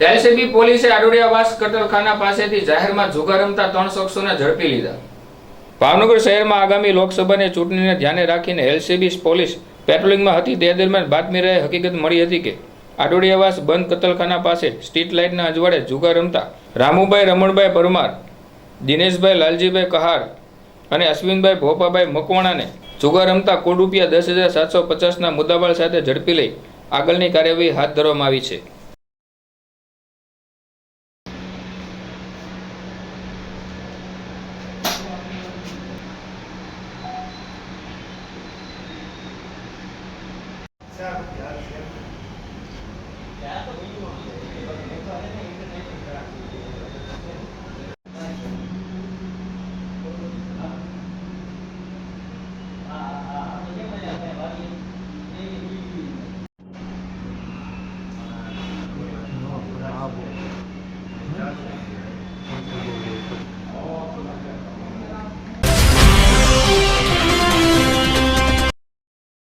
LCB પોલીસે આડોડિયાવાસ કટલખાના પાસેથી જાહેરમાં જુગાર રમતા ત્રણ શખ્સોને ઝડપી લીધા. ભાવનગર શહેરમાં આગામી લોકસભાની ચૂંટણીને ધ્યાને રાખીને એલસીબી પોલીસ પેટ્રોલિંગમાં હતી. તે દરમિયાન બાતમી રહે હકીકત મળી હતી કે આડોડિયાવાસ બંધ કતલખાના પાસે સ્ટ્રીટ લાઇટના અજવાળે જુગાર રમતા રામુભાઈ, રમણભાઈ પરમાર, દિનેશભાઈ, લાલજીભાઈ કહાર અને અશ્વિનભાઈ ભોપાભાઈ મકવાણાને જુગાર રમતા કુલ રૂપિયા દસ હજાર સાતસો પચાસના મુદ્દાબાળ સાથે ઝડપી લઈ આગળની કાર્યવાહી હાથ ધરવામાં આવી છે. Thiago Piazza. Thiago